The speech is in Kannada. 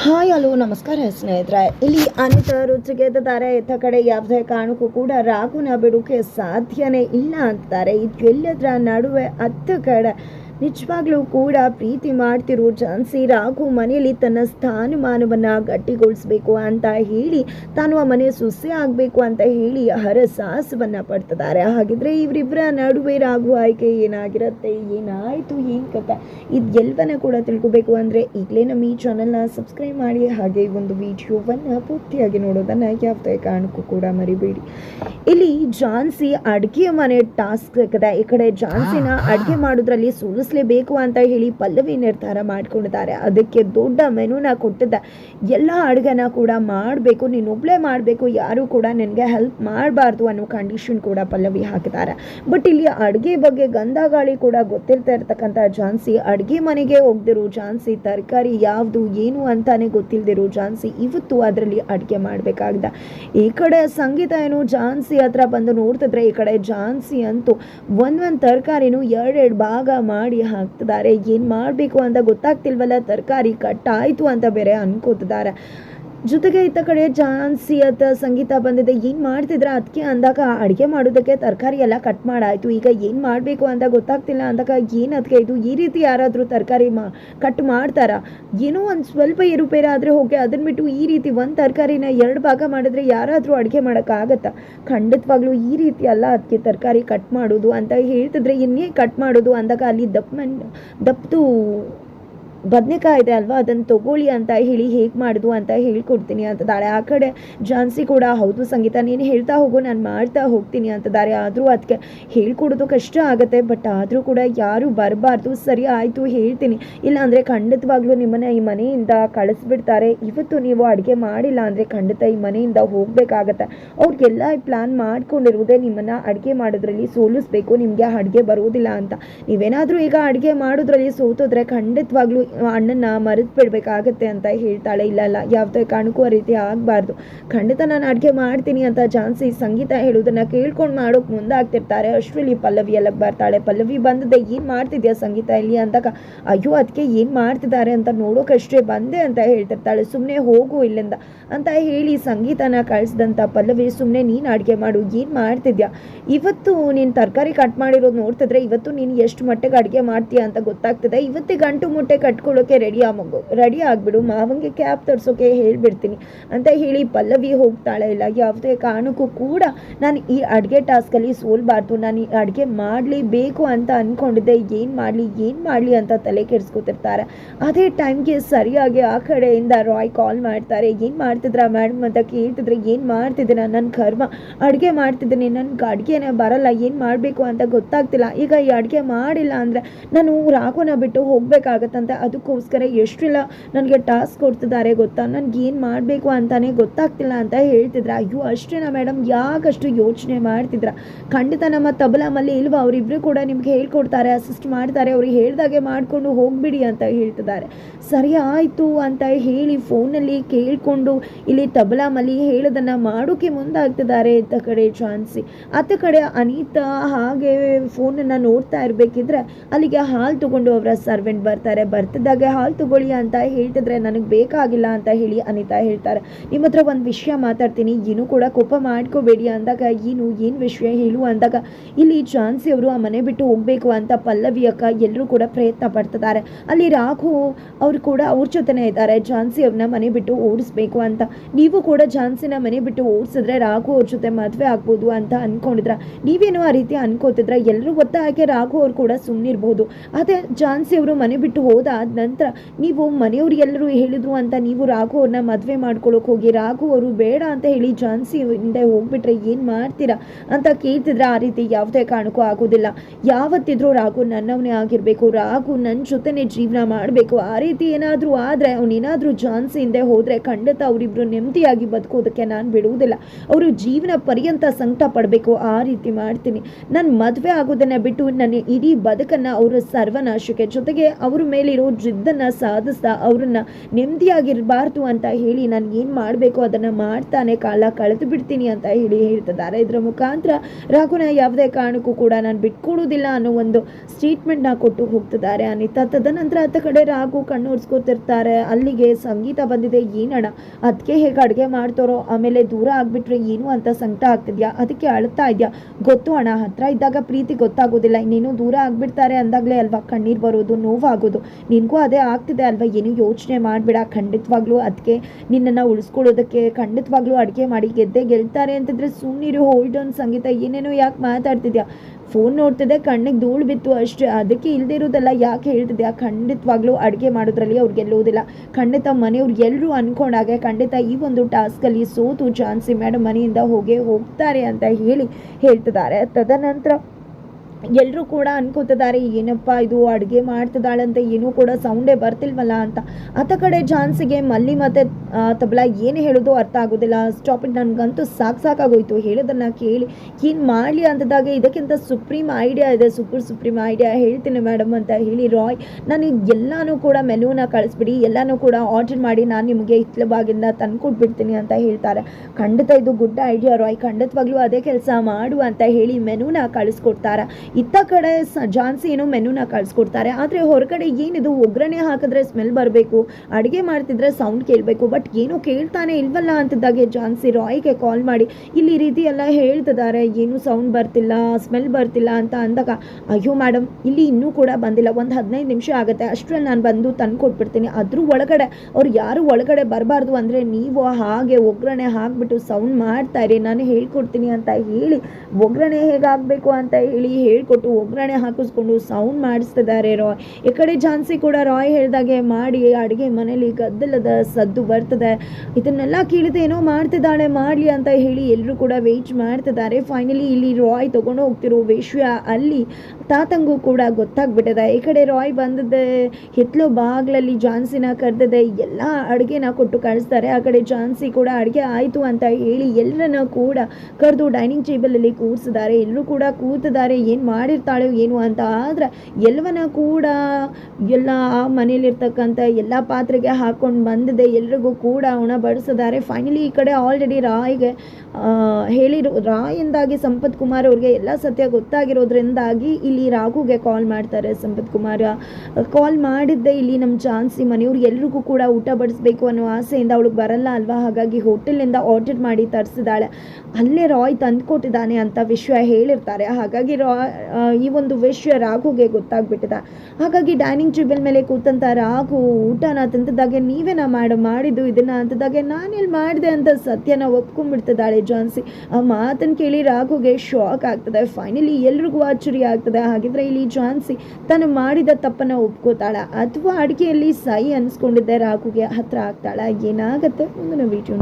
ಹಾಯ್, ಹಲೋ, ನಮಸ್ಕಾರ ಸ್ನೇಹಿತರೆ. ಇಲ್ಲಿ ಅನಿತ ರುಚಿಗೆದ್ದಾರೆ ಇತ್ತ ಕಡೆ ಯಾವುದೇ ಕಾರಣಕ್ಕೂ ಕೂಡ ರಾಗುನ ಬಿಡುಕೆ ಸಾಧ್ಯನೇ ಇಲ್ಲ ಅಂತಾರೆ ಇದೆಲ್ಲದರ ನಡುವೆ ಹತ್ತು ಕಡೆ ನಿಜವಾಗ್ಲೂ ಕೂಡ ಪ್ರೀತಿ ಮಾಡ್ತಿರೋ ಝಾನ್ಸಿ ರಾಘು ಮನೆಯಲ್ಲಿ ತನ್ನ ಸ್ಥಾನಮಾನವನ್ನು ಗಟ್ಟಿಗೊಳಿಸ್ಬೇಕು ಅಂತ ಹೇಳಿ ತಾನು ಆ ಮನೆ ಸುಸ್ಸೆ ಆಗಬೇಕು ಅಂತ ಹೇಳಿ ಹರಸಾಹಸವನ್ನು ಪಡ್ತಿದ್ದಾರೆ. ಹಾಗಿದ್ರೆ ಇವರಿಬ್ಬರ ನಡುವೆ ರಾಘು ಆಯ್ಕೆ ಏನಾಗಿರುತ್ತೆ ಏನಾಯಿತು ಏನು ಕಥೆ ಇದೆಲ್ಲವನ್ನ ಕೂಡ ತಿಳ್ಕೊಬೇಕು ಅಂದರೆ ಈಗಲೇ ನಮ್ಮ ಈ ಚಾನಲ್ನ ಸಬ್ಸ್ಕ್ರೈಬ್ ಮಾಡಿ ಹಾಗೆ ಒಂದು ವಿಡಿಯೋವನ್ನು ಪೂರ್ತಿಯಾಗಿ ನೋಡೋದನ್ನು ಯಾವುದೇ ಕಾರಣಕ್ಕೂ ಕೂಡ ಮರಿಬೇಡಿ. ಇಲ್ಲಿ ಝಾನ್ಸಿ ಅಡುಗೆ ಮನೆ ಟಾಸ್ಕ್ ಸಿಕ್ಕದೆ ಈ ಕಡೆ ಝಾನ್ಸಿನ ಅಡುಗೆ ಮಾಡೋದ್ರಲ್ಲಿ ಸೋಲಿಸ್ಲೇಬೇಕು ಅಂತ ಹೇಳಿ ಪಲ್ಲವಿ ನಿರ್ಧಾರ ಮಾಡ್ಕೊಂಡಿದ್ದಾರೆ. ಅದಕ್ಕೆ ದೊಡ್ಡ ಮೆನುನ ಕೊಟ್ಟಿದ್ದ ಎಲ್ಲ ಅಡುಗೆನ ಕೂಡ ಮಾಡಬೇಕು, ನೀನೊಬ್ಳೆ ಮಾಡಬೇಕು, ಯಾರು ಕೂಡ ನಿನಗೆ ಹೆಲ್ಪ್ ಮಾಡಬಾರ್ದು ಅನ್ನೋ ಕಂಡೀಷನ್ ಕೂಡ ಪಲ್ಲವಿ ಹಾಕಿದ್ದಾರೆ. ಬಟ್ ಇಲ್ಲಿ ಅಡುಗೆ ಬಗ್ಗೆ ಗಂಧ ಗಾಳಿ ಕೂಡ ಗೊತ್ತಿರ್ತಾ ಇರ್ತಕ್ಕಂಥ ಜಾನ್ಸಿ ಅಡುಗೆ ಮನೆಗೆ ಹೋಗ್ದಿರೋ ಜಾನ್ಸಿ ತರಕಾರಿ ಯಾವುದು, ಏನು ಅಂತಾನೆ ಗೊತ್ತಿಲ್ಲದಿರೋ ಜಾನ್ಸಿ ಇವತ್ತು ಅದರಲ್ಲಿ ಅಡುಗೆ ಮಾಡಬೇಕಾಗಿದೆ. ಈ ಕಡೆ ಸಂಗೀತ ಏನು ಜಾನ್ಸಿ ಹತ್ರ ಬಂದು ನೋಡ್ತಿದ್ರೆ ಈ ಕಡೆ ಜಾನ್ಸಿ ಅಂತೂ ಒಂದೊಂದು ತರಕಾರಿನೂ ಎರಡೆರಡು ಭಾಗ ಮಾಡಿ ಹಾಕ್ತಿದ್ದಾರೆ. ಏನು ಮಾಡಬೇಕು ಅಂತ ಗೊತ್ತಾಗ್ತಿಲ್ವಲ್ಲ ತರಕಾರಿ ಕಟ್ ಆಯಿತು ಅಂತ ಬೇರೆ ಅನ್ಕೋತಿದ್ದಾರೆ. ಜೊತೆಗೆ ಇತ್ತ ಕಡೆ ಜಾನ್ಸಿ ಅಂತ ಸಂಗೀತ ಬಂದಿದೆ. ಏನು ಮಾಡ್ತಿದ್ರ? ಅದಕ್ಕೆ ಅಂದಾಗ ಅಡುಗೆ ಮಾಡೋದಕ್ಕೆ ತರಕಾರಿ ಎಲ್ಲ ಕಟ್ ಮಾಡಾಯಿತು. ಈಗ ಏನು ಮಾಡಬೇಕು ಅಂತ ಗೊತ್ತಾಗ್ತಿಲ್ಲ ಅಂದಾಗ ಏನು ಅದಕ್ಕೆ ಇದು? ಈ ರೀತಿ ಯಾರಾದರೂ ತರಕಾರಿ ಮಾ ಕಟ್ ಮಾಡ್ತಾರಾ? ಏನೋ ಒಂದು ಸ್ವಲ್ಪ ಏರುಪೇರು ಆದರೆ ಹೋಗಿ ಅದನ್ನ ಬಿಟ್ಟು ಈ ರೀತಿ ಒಂದು ತರಕಾರಿನ ಎರಡು ಭಾಗ ಮಾಡಿದ್ರೆ ಯಾರಾದರೂ ಅಡುಗೆ ಮಾಡೋಕ್ಕಾಗತ್ತಾ? ಖಂಡಿತವಾಗ್ಲೂ ಈ ರೀತಿ ಅಲ್ಲ ಅದಕ್ಕೆ ತರಕಾರಿ ಕಟ್ ಮಾಡೋದು ಅಂತ ಹೇಳ್ತಿದ್ರೆ ಇನ್ನೇ ಕಟ್ ಮಾಡೋದು ಅಂದಾಗ ಅಲ್ಲಿ ದಪ್ಪ ದಪ್ಪದು ಬದನೆಕಾಯಿ ಇದೆ ಅಲ್ವಾ? ಅದನ್ನು ತಗೊಳ್ಳಿ ಅಂತ ಹೇಳಿ ಹೇಗೆ ಮಾಡೋದು ಅಂತ ಹೇಳ್ಕೊಡ್ತೀನಿ ಅಂತದಾಳೆ. ಆ ಕಡೆ ಜಾನ್ಸಿ ಕೂಡ, ಹೌದು ಸಂಗೀತ, ನೀನು ಹೇಳ್ತಾ ಹೋಗು, ನಾನು ಮಾಡ್ತಾ ಹೋಗ್ತೀನಿ ಅಂತದಾರೆ. ಆದರೂ ಅದಕ್ಕೆ ಹೇಳ್ಕೊಡೋದು ಕಷ್ಟ ಆಗುತ್ತೆ. ಬಟ್ ಆದರೂ ಕೂಡ ಯಾರು ಬರಬಾರ್ದು. ಸರಿ ಆಯಿತು, ಹೇಳ್ತೀನಿ. ಇಲ್ಲಾಂದರೆ ಖಂಡಿತವಾಗ್ಲೂ ನಿಮ್ಮನ್ನು ಈ ಮನೆಯಿಂದ ಕಳಿಸ್ಬಿಡ್ತಾರೆ. ಇವತ್ತು ನೀವು ಅಡುಗೆ ಮಾಡಿಲ್ಲ ಅಂದರೆ ಖಂಡಿತ ಈ ಮನೆಯಿಂದ ಹೋಗಬೇಕಾಗತ್ತೆ. ಅವ್ರಿಗೆಲ್ಲ ಪ್ಲ್ಯಾನ್ ಮಾಡಿಕೊಂಡಿರುವುದೇ ನಿಮ್ಮನ್ನು ಅಡುಗೆ ಮಾಡೋದ್ರಲ್ಲಿ ಸೋಲಿಸ್ಬೇಕು. ನಿಮಗೆ ಅಡುಗೆ ಬರೋದಿಲ್ಲ ಅಂತ. ನೀವೇನಾದರೂ ಈಗ ಅಡುಗೆ ಮಾಡೋದ್ರಲ್ಲಿ ಸೋತೋದ್ರೆ ಖಂಡಿತವಾಗ್ಲೂ ಅಣ್ಣನ ಮರೆತು ಬಿಡಬೇಕಾಗತ್ತೆ ಅಂತ ಹೇಳ್ತಾಳೆ. ಇಲ್ಲ ಇಲ್ಲ, ಯಾವುದೇ ಕಾರಣಕ್ಕೂ ಆ ರೀತಿ ಆಗಬಾರ್ದು. ಖಂಡಿತ ನಾನು ಅಡುಗೆ ಮಾಡ್ತೀನಿ ಅಂತ ಜಾನ್ಸಿ ಸಂಗೀತ ಹೇಳೋದನ್ನ ಕೇಳ್ಕೊಂಡು ಮಾಡೋಕೆ ಮುಂದಾಗ್ತಿರ್ತಾರೆ. ಅಷ್ಟರಲ್ಲಿ ಪಲ್ಲವಿ ಎಲ್ಲ ಬರ್ತಾಳೆ. ಪಲ್ಲವಿ ಬಂದದೆ, ಏನು ಮಾಡ್ತಿದ್ಯಾ ಸಂಗೀತ ಇಲ್ಲಿ ಅಂದಾಗ, ಅಯ್ಯೋ ಅದಕ್ಕೆ ಏನು ಮಾಡ್ತಿದ್ದಾರೆ ಅಂತ ನೋಡೋಕಷ್ಟೇ ಬಂದೆ ಅಂತ ಹೇಳ್ತಿರ್ತಾಳೆ. ಸುಮ್ಮನೆ ಹೋಗು ಇಲ್ಲಿಂದ ಅಂತ ಹೇಳಿ ಸಂಗೀತನ ಕಳಿಸ್ದಂಥ ಪಲ್ಲವಿ ಸುಮ್ಮನೆ ನೀನು ಅಡುಗೆ ಮಾಡು, ಏನು ಮಾಡ್ತಿದ್ಯಾ? ಇವತ್ತು ನೀನು ತರಕಾರಿ ಕಟ್ ಮಾಡಿರೋದು ನೋಡ್ತಿದ್ರೆ ಇವತ್ತು ನೀನು ಎಷ್ಟು ಮಟ್ಟಿಗೆ ಅಡುಗೆ ಮಾಡ್ತೀಯ ಅಂತ ಗೊತ್ತಾಗ್ತದೆ. ಇವತ್ತೇ ಗಂಟು ಮುಟ್ಟೆ ಕಟ್ಕೊಳ್ಳೋಕೆ ರೆಡಿ ಮಗು. ರೆಡಿ ಆಗಿಬಿಡು, ಮಾವಂಗೆ ಕ್ಯಾಬ್ ತರ್ಸೋಕೆ ಹೇಳ್ಬಿಡ್ತೀನಿ. ಅಂತ ಹೇಳಿ ಪಲ್ಲವಿ ಹೋಗ್ತಾಳೆ. ಇಲ್ಲ ಯಾವುದೇ ಕಾರಣಕ್ಕೂ ಕೂಡ ನಾನು ಈ ಅಡುಗೆ ಟಾಸ್ಕಲ್ಲಿ ಸೋಲ್ಬಾರ್ದು. ನಾನು ಈ ಅಡುಗೆ ಮಾಡಲೇಬೇಕು ಅಂತ ಅಂದ್ಕೊಂಡಿದ್ದೆ ಏನು ಮಾಡಲಿ ಏನು ಮಾಡಲಿ ಅಂತ ತಲೆ ಕೆಡಿಸ್ಕೊತಿರ್ತಾರೆ. ಅದೇ ಟೈಮ್ಗೆ ಸರಿಯಾಗಿ ಆ ಕಡೆಯಿಂದ ರಾಯ್ ಕಾಲ್ ಮಾಡ್ತಾರೆ. ಏನು ಮಾಡ್ತಿದ್ರ ಮೇಡಮ್ ಅಂತ ಕೇಳ್ತಿದ್ರೆ, ಏನು ಮಾಡ್ತಿದ್ದೀರಾ? ನನ್ನ ಕರ್ಮ. ಅಡುಗೆ ಮಾಡ್ತಿದ್ದೀನಿ. ನನಗೆ ಅಡುಗೆನೇ ಬರಲ್ಲ. ಏನು ಮಾಡಬೇಕು ಅಂತ ಗೊತ್ತಾಗ್ತಿಲ್ಲ. ಈಗ ಈ ಅಡುಗೆ ಮಾಡಿಲ್ಲ ಅಂದರೆ ನಾನು ರಾಘುನ ಬಿಟ್ಟು ಹೋಗ್ಬೇಕಾಗತ್ತಂತೆ. ಅದಕ್ಕೋಸ್ಕರ ಎಷ್ಟೆಲ್ಲ ನನಗೆ ಟಾಸ್ಕ್ ಕೊಡ್ತಿದ್ದಾರೆ ಗೊತ್ತಾ? ನನಗೆ ಏನು ಮಾಡಬೇಕು ಅಂತಾನೆ ಗೊತ್ತಾಗ್ತಿಲ್ಲ ಅಂತ ಹೇಳ್ತಿದ್ರ. ಅಯ್ಯೋ, ಅಷ್ಟೇನಾ ಮೇಡಮ್? ಯಾಕಷ್ಟು ಯೋಚನೆ ಮಾಡ್ತಿದ್ರ? ಖಂಡಿತ ನಮ್ಮ ತಬಲಮಲ್ಲಿ ಇಲ್ವಾ? ಅವರಿಬ್ಬರು ಕೂಡ ನಿಮ್ಗೆ ಹೇಳ್ಕೊಡ್ತಾರೆ ಅಸಿಸ್ಟ್ ಮಾಡ್ತಾರೆ, ಅವ್ರಿಗೆ ಹೇಳ್ದಾಗೆ ಮಾಡಿಕೊಂಡು ಹೋಗ್ಬಿಡಿ ಅಂತ ಹೇಳ್ತಿದ್ದಾರೆ. ಸರಿ ಆಯಿತು ಅಂತ ಹೇಳಿ ಫೋನಲ್ಲಿ ಕೇಳಿಕೊಂಡು ಇಲ್ಲಿ ತಬಲಾಮಲ್ಲಿ ಹೇಳೋದನ್ನು ಮಾಡೋಕ್ಕೆ ಮುಂದಾಗ್ತಿದ್ದಾರೆ ಇತ್ತ ಕಡೆ ಚಾನ್ಸಿ ಅತ್ತ ಕಡೆ ಅನಿತಾ ಹಾಗೆ ಫೋನನ್ನು ನೋಡ್ತಾ ಇರಬೇಕಿದ್ರೆ ಅಲ್ಲಿಗೆ ಹಾಲು ತಗೊಂಡು ಅವರ ಸರ್ವೆಂಟ್ ಬರ್ತಾರೆ. ಬರ್ತಾರೆ ಬರ್ತಿದ್ದಾಗೆ ಹಾಲು ತಗೊಳ್ಳಿ ಅಂತ ಹೇಳ್ತಿದ್ರೆ ನನಗೆ ಬೇಕಾಗಿಲ್ಲ ಅಂತ ಹೇಳಿ ಅನಿತಾ ಹೇಳ್ತಾರೆ. ನಿಮ್ಮ ಹತ್ರ ಒಂದು ವಿಷಯ ಮಾತಾಡ್ತೀನಿ, ಏನು ಕೂಡ ಕೋಪ ಮಾಡ್ಕೋಬೇಡಿ ಅಂದಾಗ, ಏನು ಏನು ವಿಷಯ ಹೇಳು ಅಂದಾಗ, ಇಲ್ಲಿ ಝಾನ್ಸಿ ಅವರು ಆ ಮನೆ ಬಿಟ್ಟು ಹೋಗಬೇಕು ಅಂತ ಪಲ್ಲವಿ ಅಕ್ಕ ಎಲ್ಲರೂ ಕೂಡ ಪ್ರಯತ್ನ ಪಡ್ತಿದ್ದಾರೆ. ಅಲ್ಲಿ ರಾಘು ಅವರು ಕೂಡ ಅವ್ರ ಜೊತೆನೇ ಇದ್ದಾರೆ, ಝಾನ್ಸಿ ಅವ್ರನ್ನ ಮನೆ ಬಿಟ್ಟು ಓಡಿಸ್ಬೇಕು ಅಂತ. ನೀವು ಕೂಡ ಝಾನ್ಸಿನ ಮನೆ ಬಿಟ್ಟು ಓಡಿಸಿದ್ರೆ ರಾಘು ಅವ್ರ ಜೊತೆ ಮದುವೆ ಆಗ್ಬೋದು ಅಂತ ಅನ್ಕೊಂಡಿದ್ರ. ನೀವೇನೋ ಆ ರೀತಿ ಅನ್ಕೋತಿದ್ರ ಎಲ್ಲರೂ ಗೊತ್ತಾಗೆ ರಾಘು ಅವ್ರು ಕೂಡ ಸುಮ್ಮನಿರ್ಬೋದು ಅದೇ ಝಾನ್ಸಿ ಅವರು ಮನೆ ಬಿಟ್ಟು ಹೋದಾದ ನಂತರ ನೀವು ಮನೆಯವ್ರಿಗೆಲ್ಲರೂ ಹೇಳಿದ್ರು ಅಂತ ನೀವು ರಾಘು ಅವ್ರನ್ನ ಮದುವೆ ಮಾಡ್ಕೊಳ್ಳೋಕೆ ಹೋಗಿ, ರಾಘು ಅವರು ಬೇಡ ಅಂತ ಹೇಳಿ ಝಾನ್ಸಿ ಹಿಂದೆ ಹೋಗ್ಬಿಟ್ರೆ ಏನು ಮಾಡ್ತೀರಾ? ಅಂತ ಕೇಳ್ತಿದ್ರೆ ಆ ರೀತಿ ಯಾವುದೇ ಕಾರಣಕ್ಕೂ ಆಗೋದಿಲ್ಲ. ಯಾವತ್ತಿದ್ರೂ ರಾಘು ನನ್ನವನೇ ಆಗಿರಬೇಕು, ರಾಘು ನನ್ನ ಜೊತೆನೇ ಜೀವನ ಮಾಡಬೇಕು. ಆ ರೀತಿ ಏನಾದರೂ ಆದರೆ ಅವನೇನಾದರೂ ಝಾನ್ಸಿ ಹಿಂದೆ ಹೋದರೆ ಖಂಡಿತ ಅವರಿಬ್ಬರು ನೆಮ್ಮದಿಯಾಗಿ ಬದುಕೋದಕ್ಕೆ ನಾನು ಬಿಡುವುದಿಲ್ಲ. ಅವರು ಜೀವನ ಪರ್ಯಂತ ಸಂಕಟ ಪಡಬೇಕು, ಆ ರೀತಿ ಮಾಡ್ತೀನಿ. ನನ್ನ ಮದುವೆ ಆಗೋದನ್ನು ಬಿಟ್ಟು ನನ್ನ ಇಡೀ ಬದುಕನ್ನು ಅವರ ಸರ್ವನಾಶಕ್ಕೆ ಜೊತೆಗೆ ಅವ್ರ ಮೇಲಿರೋ ಜಿದ್ದನ್ನು ಸಾಧಿಸ್ತಾ ಅವ್ರನ್ನ ನೆಮ್ಮದಿಯಾಗಿರಬಾರ್ದು ಅಂತ ಹೇಳಿ ನಾನು ಏನು ಮಾಡಬೇಕು ಅದನ್ನು ಮಾಡ್ತಾನೆ ಕಾಲ ಕಳೆದು ಬಿಡ್ತೀನಿ ಅಂತ ಹೇಳಿ ಹೇಳ್ತಿದ್ದಾರೆ. ಇದರ ಮುಖಾಂತರ ರಾಘುನ ಯಾವುದೇ ಕಾರಣಕ್ಕೂ ಕೂಡ ನಾನು ಬಿಟ್ಕೊಡೋದಿಲ್ಲ ಅನ್ನೋ ಒಂದು ಸ್ಟೇಟ್ಮೆಂಟ್ನ ಕೊಟ್ಟು ಹೋಗ್ತಿದ್ದಾರೆ. ಅನಿತಾ, ತದನಂತರ ಹತ್ತ ಕಡೆ ರಾಘು ಕಣ್ಣು ಒರೆಸ್ಕೊತಿರ್ತಾರೆ ಅಲ್ಲಿಗೆ ಸಂಗೀತ ಬಂದಿದೆ. ಏನಣ್ಣ ಅದಕ್ಕೆ ಹೇಗೆ ಅಡುಗೆ ಮಾಡ್ತಾರೋ? ಆಮೇಲೆ ದೂರ ಆಗಿಬಿಟ್ರೆ ಏನು ಅಂತ ಸಂಕಟ ಆಗ್ತಿದ್ಯಾ? ಅದಕ್ಕೆ ಅಳ್ತಾ ಇದೆಯಾ? ಗೊತ್ತು ಅಣ್ಣ, ಹತ್ರ ಇದ್ದಾಗ ಪ್ರೀತಿ ಗೊತ್ತಾಗೋದಿಲ್ಲ. ಇನ್ನೇನು ದೂರ ಆಗಿಬಿಡ್ತಾರೆ ಅಂದಾಗಲೇ ಅಲ್ವಾ? ಕಣ್ಣೀರು ಬರೋದು, ನೋವಾಗೋದು. ನಿನಗೂ ಅದೇ ಆಗ್ತಿದೆ ಅಲ್ವಾ? ಏನು ಯೋಚನೆ ಮಾಡಬೇಡ. ಖಂಡಿತವಾಗ್ಲೂ ಅದಕ್ಕೆ ನಿನ್ನನ್ನು ಉಳಿಸ್ಕೊಳ್ಳೋದಕ್ಕೆ ಖಂಡಿತವಾಗ್ಲೂ ಅಡುಗೆ ಮಾಡಿ ಗೆದ್ದೆ ಗೆಲ್ತಾರೆ ಅಂತಂದರೆ ಸುಮ್ಮನಿರು ಹೋಲ್ಡ್ ಆನ್ ಸಂಗೀತ. ಏನೇನೋ ಯಾಕೆ ಮಾತಾಡ್ತಿದ್ಯಾ? ಫೋನ್ ನೋಡ್ತಿದ್ದೆ, ಕಣ್ಣಿಗೆ ಧೂಳು ಬಿತ್ತು ಅಷ್ಟೇ. ಅದಕ್ಕೆ ಇಲ್ಲದೆ ಇರೋದಲ್ಲ ಯಾಕೆ ಹೇಳ್ತಿದ್ಯಾ? ಖಂಡಿತವಾಗ್ಲೂ ಅಡುಗೆ ಮಾಡೋದ್ರಲ್ಲಿ ಅವ್ರು ಗೆಲ್ಲೋದಿಲ್ಲ. ಖಂಡಿತ ಮನೆಯವ್ರು ಎಲ್ಲರೂ ಅನ್ಕೊಂಡಾಗೆ ಖಂಡಿತ ಈ ಒಂದು ಟಾಸ್ಕಲ್ಲಿ ಸೋತು ಚಾನ್ಸಿ ಮೇಡಮ್ ಮನೆಯಿಂದ ಹೋಗೇ ಹೋಗ್ತಾರೆ ಅಂತ ಹೇಳಿ ಹೇಳ್ತಿದ್ದಾರೆ. ತದನಂತರ ಎಲ್ಲರೂ ಕೂಡ ಅನ್ಕೋತಿದ್ದಾರೆ, ಏನಪ್ಪ ಇದು ಅಡುಗೆ ಮಾಡ್ತಿದ್ದಾಳಂತ, ಏನೂ ಕೂಡ ಸೌಂಡೇ ಬರ್ತಿಲ್ವಲ್ಲ ಅಂತ. ಆತ ಕಡೆ ಜಾನ್ಸಿಗೆ ಮಲ್ಲಿ ಮತ್ತೆ ತಬಲ ಏನು ಹೇಳೋದು ಅರ್ಥ ಆಗೋದಿಲ್ಲ. ಸ್ಟಾಪ್ ಇಟ್ ನನಗಂತೂ ಸಾಕು ಸಾಕಾಗೋಯ್ತು. ಹೇಳೋದನ್ನು ಕೇಳಿ, ಏನು ಮಾಡಲಿ? ಅಂತದಾಗ ಇದಕ್ಕಿಂತ ಸುಪ್ರೀಮ್ ಐಡಿಯಾ ಇದೆ, ಸೂಪರ್ ಸುಪ್ರೀಂ ಐಡಿಯಾ ಹೇಳ್ತೀನಿ ಮೇಡಮ್ ಅಂತ ಹೇಳಿ ರಾಯ್, ನಾನು ಎಲ್ಲನೂ ಕೂಡ ಮೆನುನ ಕಳಿಸ್ಬಿಡಿ, ಎಲ್ಲನೂ ಕೂಡ ಆರ್ಡರ್ ಮಾಡಿ ನಾನು ನಿಮಗೆ ಹಿತ್ಲಬಾಗಿಂದ ತಂದ್ಕೊಟ್ಬಿಡ್ತೀನಿ ಅಂತ ಹೇಳ್ತಾರೆ. ಖಂಡಿತ ಇದು ಗುಡ್ ಐಡಿಯಾ ರಾಯ್. ಖಂಡಿತವಾಗ್ಲೂ ಅದೇ ಕೆಲಸ ಮಾಡು ಅಂತ ಹೇಳಿ ಮೆನುನ ಕಳಿಸ್ಕೊಡ್ತಾರೆ. ಇತ್ತ ಕಡೆ ಸ ಝಾನ್ಸಿ ಏನೋ ಮೆನುನ ಕಳಿಸ್ಕೊಡ್ತಾರೆ. ಆದರೆ ಹೊರಗಡೆ ಏನಿದು? ಒಗ್ಗರಣೆ ಹಾಕಿದ್ರೆ ಸ್ಮೆಲ್ ಬರಬೇಕು. ಅಡುಗೆ ಮಾಡ್ತಿದ್ರೆ ಸೌಂಡ್ ಕೇಳಬೇಕು. ಬಟ್ ಏನೋ ಕೇಳ್ತಾನೆ ಇಲ್ವಲ್ಲ ಅಂತಿದ್ದಾಗೆ ಜಾನ್ಸಿ ರಾಯ್ಗೆ ಕಾಲ್ ಮಾಡಿ. ಇಲ್ಲಿ ರೀತಿ ಎಲ್ಲ ಹೇಳ್ತಿದ್ದಾರೆ. ಏನು ಸೌಂಡ್ ಬರ್ತಿಲ್ಲ ಸ್ಮೆಲ್ ಬರ್ತಿಲ್ಲ ಅಂತ ಅಂದಾಗ, ಅಯ್ಯೋ ಮೇಡಮ್ ಇಲ್ಲಿ ಇನ್ನೂ ಕೂಡ ಬಂದಿಲ್ಲ. ಒಂದು ಹದಿನೈದು ನಿಮಿಷ ಆಗುತ್ತೆ. ಅಷ್ಟರಲ್ಲಿ ನಾನು ಬಂದು ತಂದು ಕೊಟ್ಬಿಡ್ತೀನಿ ಅದ್ರ ಒಳಗಡೆ, ಅವ್ರು ಯಾರು ಒಳಗಡೆ ಬರಬಾರ್ದು ಅಂದರೆ ನೀವು ಹಾಗೆ ಒಗ್ಗರಣೆ ಹಾಕ್ಬಿಟ್ಟು ಸೌಂಡ್ ಮಾಡ್ತಾ ಇರಿ. ನಾನು ಹೇಳ್ಕೊಡ್ತೀನಿ ಅಂತ ಹೇಳಿ, ಒಗ್ಗರಣೆ ಹೇಗಾಗಬೇಕು? ಅಂತ ಹೇಳಿ ಹೇಳ್ಕೊಟ್ಟು ಒಗ್ಗರಣೆ ಹಾಕಿಸ್ಕೊಂಡು ಸೌಂಡ್ ಮಾಡಿಸ್ತಿದ್ದಾರೆ ರಾಯ್ ಈ ಕಡೆ ಝಾನ್ಸಿ ಕೂಡ ರಾಯ್ ಹೇಳಿದಾಗೆ ಮಾಡಿ ಅಡುಗೆ ಮನೇಲಿ ಗದ್ದಲದ ಸದ್ದು ಬರ್ತದೆ. ಇದನ್ನೆಲ್ಲ ಕೇಳಿದೆ ಏನೋ ಮಾಡ್ತಿದ್ದಾಳೆ, ಮಾಡಲಿ ಅಂತ ಹೇಳಿ ಎಲ್ಲರೂ ಕೂಡ ವೇಟ್ ಮಾಡ್ತಿದ್ದಾರೆ. ಫೈನಲಿ ಇಲ್ಲಿ ರಾಯ್ ತೊಗೊಂಡು ಹೋಗ್ತಿರೋ ವಿಷಯ ಅಲ್ಲಿ ತಾತಂಗೂ ಕೂಡ ಗೊತ್ತಾಗ್ಬಿಟ್ಟಿದೆ. ಈ ಕಡೆ ರಾಯ್ ಬಂದದ್ದೆ, ಹಿತ್ಲು ಬಾಗ್ಲಲ್ಲಿ ಜಾನ್ಸಿನ ಕರೆದಿದೆ, ಎಲ್ಲ ಅಡುಗೆನ ಕೊಟ್ಟು ಕಳಿಸ್ತಾರೆ. ಆ ಕಡೆ ಜಾನ್ಸಿ ಕೂಡ ಅಡುಗೆ ಆಯಿತು ಅಂತ ಹೇಳಿ ಎಲ್ಲರನ್ನ ಕೂಡ ಕರೆದು ಡೈನಿಂಗ್ ಟೇಬಲಲ್ಲಿ ಕೂರಿಸಿದ್ದಾರೆ. ಎಲ್ಲರೂ ಕೂಡ ಕೂತಿದ್ದಾರೆ. ಏನು ಮಾಡಿರ್ತಾಳೆ ಏನು ಅಂತ ಆದರೆ ಎಲ್ಲವನ್ನ ಕೂಡ ಎಲ್ಲ ಆ ಮನೇಲಿರ್ತಕ್ಕಂಥ ಎಲ್ಲ ಪಾತ್ರೆಗೆ ಹಾಕೊಂಡು ಬಂದಿದೆ. ಎಲ್ರಿಗೂ ಕೂಡ ಉಣ ಬಡಿಸಿದ್ದಾರೆ. ಫೈನಲಿ ಈ ಕಡೆ ಆಲ್ರೆಡಿ ರಾಯ್ಗೆ ಹೇಳಿರು, ರಾಯಿಂದಾಗಿ ಸಂಪತ್ ಕುಮಾರ್ ಅವ್ರಿಗೆ ಎಲ್ಲ ಸತ್ಯ ಗೊತ್ತಾಗಿರೋದ್ರಿಂದಾಗಿ ಇಲ್ಲಿ ರಾಘುಗೆ ಕಾಲ್ ಮಾಡ್ತಾರೆ ಸಂಪತ್ ಕುಮಾರ್. ಕಾಲ್ ಮಾಡಿದ್ದೆ ಇಲ್ಲಿ ನಮ್ಮ ಚಾನ್ಸಿ ಮನೆಯವ್ರು ಎಲ್ರಿಗೂ ಕೂಡ ಊಟ ಬಡಿಸ್ಬೇಕು ಅನ್ನೋ ಆಸೆಯಿಂದ ಅವಳಿಗೆ ಬರಲ್ಲ ಅಲ್ವಾ? ಹಾಗಾಗಿ ಹೋಟೆಲಿಂದ ಆರ್ಡರ್ ಮಾಡಿ ತರಿಸಿದಾಳೆ ಅಲ್ಲೇ ರಾಯ್ ತಂದ್ಕೊಟ್ಟಿದ್ದಾನೆ ಅಂತ ವಿಷಯ ಹೇಳಿರ್ತಾರೆ. ಹಾಗಾಗಿ ರಾಯ್ ಈ ಒಂದು ವಿಷಯ ರಾಘುಗೆ ಗೊತ್ತಾಗ್ಬಿಟ್ಟಿದೆ. ಹಾಗಾಗಿ ಡೈನಿಂಗ್ ಟೇಬಲ್ ಮೇಲೆ ಕೂತಂತ ರಾಘು ಊಟನ ತಂತದಾಗೆ ನೀವೇನ ಮಾಡ, ಮಾಡಿದ್ದು ಇದನ್ನ ಅಂತದಾಗೆ ನಾನೆಲ್ಲಿ ಮಾಡಿದೆ ಅಂತ ಸತ್ಯನ ಒಪ್ಕೊಂಡ್ಬಿಡ್ತಿದ್ದಾಳೆ ಜಾನ್ಸಿ. ಆ ಮಾತನ್ನು ಕೇಳಿ ರಾಘುಗೆ ಶಾಕ್ ಆಗ್ತದೆ. ಫೈನಲಿ ಎಲ್ರಿಗೂ ಆಶ್ಚರ್ಯ ಆಗ್ತದೆ. ಹಾಗಿದ್ರೆ ಇಲ್ಲಿ ಜಾನ್ಸಿ ತಾನು ಮಾಡಿದ ತಪ್ಪನ್ನ ಒಪ್ಕೋತಾಳ. ಅಥವಾ ಅಡುಗೆಯಲ್ಲಿ ಸೈ ಅನ್ಸ್ಕೊಂಡಿದ್ದೆ ರಾಘುಗೆ ಹತ್ರ ಆಗ್ತಾಳ. ಏನಾಗುತ್ತೆ ಮುಂದಿನ ವಿಡಿಯೋ